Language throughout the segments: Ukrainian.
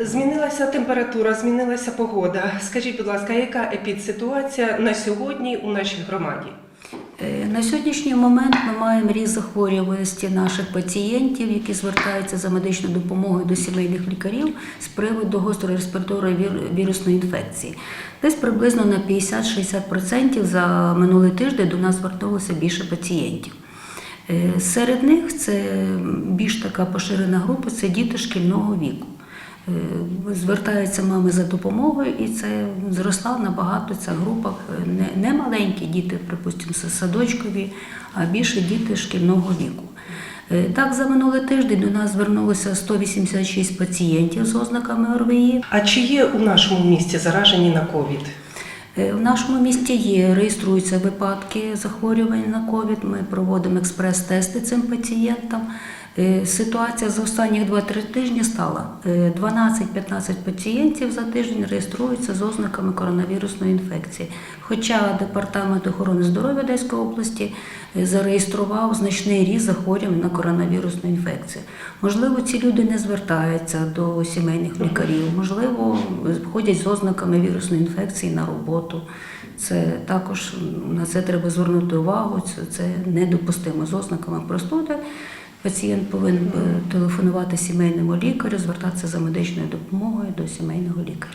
Змінилася температура, змінилася погода. Скажіть, будь ласка, яка епідситуація на сьогодні у нашій громаді? Е, На сьогоднішній момент ми маємо ріст захворюваності наших пацієнтів, які звертаються за медичною допомогою до сімейних лікарів з приводу гострої респіраторної вірусної інфекції. Десь приблизно на 50-60% за минулий тиждень до нас звернулося більше пацієнтів. Е, Серед них це більш така поширена група це діти шкільного віку. Е, Звертаються мами за допомогою, і це зросла набагато ця група. Не, не маленькі діти, припустимо, садочкові, а більше діти шкільного віку. Е, Так, за минулий тиждень до нас звернулося 186 пацієнтів з ознаками ОРВІ. А чи є у нашому місті заражені на ковід? Е, В нашому місті є, реєструються випадки захворювань на ковід. Ми проводимо експрес-тести цим пацієнтам. Е, Ситуація за останні 2-3 тижні стала. Е, 12-15 пацієнтів за тиждень реєструються з ознаками коронавірусної інфекції. Хоча Департамент охорони здоров'я Одеської області е, зареєстрував значний ріст захворювань на коронавірусну інфекцію. Можливо, ці люди не звертаються до сімейних лікарів, можливо, ходять з ознаками вірусної інфекції на роботу. Це також на це треба звернути увагу. Це, це недопустимо з ознаками простуди. Пацієнт повинен е, телефонувати сімейному лікарю, звертатися за медичною допомогою до сімейного лікаря.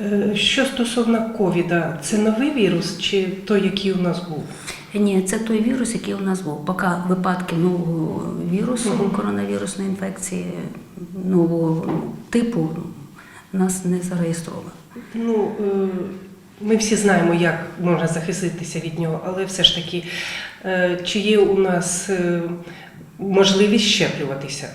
Е, Що стосовно ковіда, це новий вірус чи той, який у нас був? Ні, це той вірус, який у нас був. Поки випадків нового вірусу, Мгм. коронавірусної інфекції, нового типу нас не зареєстровано. Ну, е, ми всі знаємо, як можна захиститися від нього, але все ж таки, е, чи є у нас можливість щеплюватися?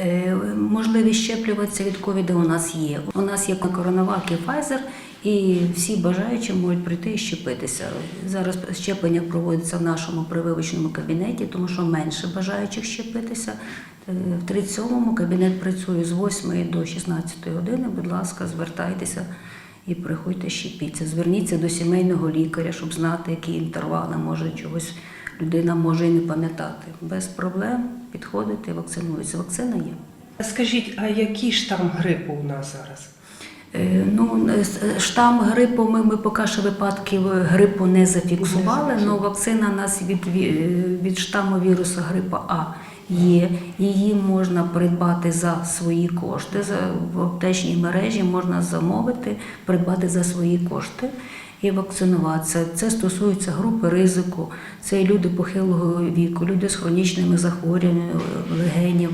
Е, Можливість щеплюватися від ковіду у нас є. У нас є коронавак і Pfizer, і всі бажаючі можуть прийти і щепитися. Зараз щеплення проводиться в нашому прививочному кабінеті, тому що менше бажаючих щепитися. Е, В 37-му кабінет працює з 8 до 16 години. Будь ласка, звертайтеся і приходьте щепіться. Зверніться до сімейного лікаря, щоб знати, які інтервали може чогось людина може і не пам'ятати. Без проблем підходити, вакцинуються. Вакцина є. Скажіть, а який штам грипу у нас зараз? Е, Ну, е, е, штам грипу, ми, ми поки що випадків грипу не зафіксували, але вакцина у нас від, від штаму вірусу грипу А є. Її можна придбати за свої кошти. В аптечній мережі можна замовити, придбати за свої кошти. І вакцинуватися. Це стосується групи ризику, це люди похилого віку, люди з хронічними захворюваннями легенів,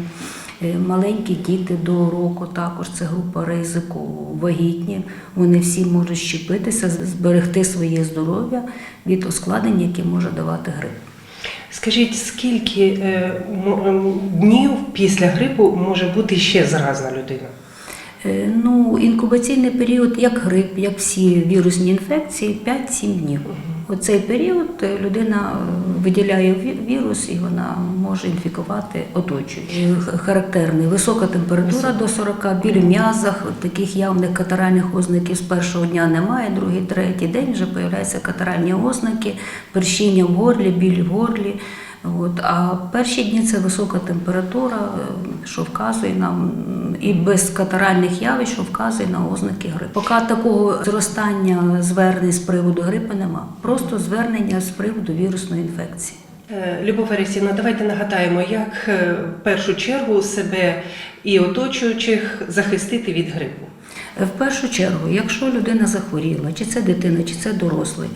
Е, Маленькі діти до року також це група ризику, вагітні. Вони всі можуть щепитися, зберегти своє здоров'я від ускладнень, які може давати грип. Скажіть, скільки е, днів після грипу може бути ще заразна людина? Е, Ну, інкубаційний період, як грип, як всі вірусні інфекції, 5-7 днів. Оцей період е, людина е, виділяє вірус і вона може інфікувати оточуючі. Характерний висока температура до 40, біль в м'язах, таких явних катаральних ознаків з першого дня немає, другий, третій день вже появляються катаральні ознаки, першіння в горлі, біль в горлі. От, а перші дні це висока температура, е, що вказує нам і без катаральних явищ, що вказує на ознаки грипу. Поки такого зростання звернень з приводу грипу нема. Просто звернення з приводу вірусної інфекції. Е, Любов Арісівна, давайте нагадаємо, як е, в першу чергу себе і оточуючих захистити від грипу. В першу чергу, якщо людина захворіла, чи це дитина, чи це дорослий,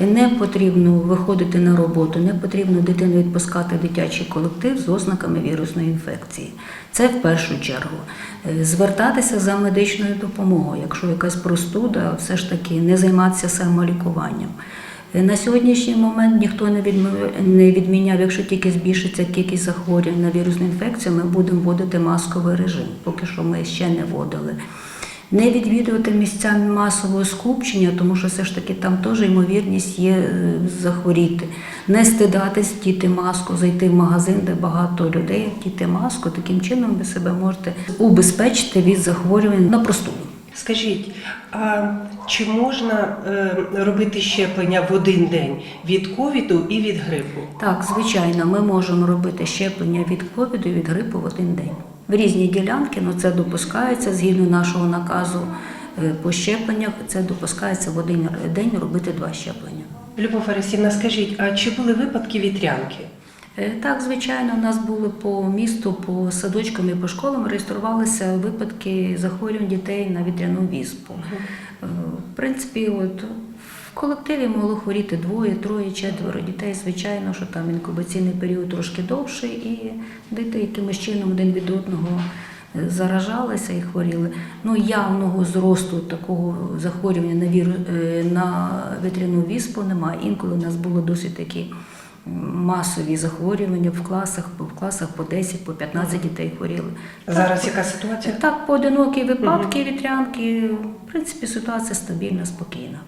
не потрібно виходити на роботу, не потрібно дитину відпускати в дитячий колектив з ознаками вірусної інфекції. Це в першу чергу. Е, Звертатися за медичною допомогою, якщо якась простуда, все ж таки не займатися самолікуванням. Е, На сьогоднішній момент ніхто не відміняв, якщо тільки збільшиться кількість захворювань на вірусну інфекцію, ми будемо вводити масковий режим. Поки що ми ще не вводили. Не відвідувати місця масового скупчення, тому що все ж таки там теж ймовірність є е, захворіти. Не стидатись, вдіти маску, зайти в магазин, де багато людей, вдіти маску. Таким чином ви себе можете убезпечити від захворювань на простуду. Скажіть, а чи можна е, робити щеплення в один день від ковіду і від грипу? Так, звичайно, ми можемо робити щеплення від ковіду і від грипу в один день. В різні ділянки, ну це допускається згідно нашого наказу е, по щепленнях, це допускається в один день робити два щеплення. Любов Фарисівна, скажіть, а чи були випадки вітрянки? Е, Так, звичайно, у нас були по місту, по садочкам і по школам реєструвалися випадки захворювань дітей на вітряну віспу. Е, В принципі, от в колективі могло хворіти двоє, троє, четверо дітей. Звичайно, що там інкубаційний період трошки довший, і діти якимось чином один від одного е, заражалися і хворіли. Ну, явного зросту такого захворювання на віру на вітряну віспу немає. Інколи у нас було досить такі масові захворювання в класах, в класах по 10, по 15 дітей хворіли. Зараз яка ситуація? Так, поодинокі випадки вітрянки. В принципі, ситуація стабільна, спокійна.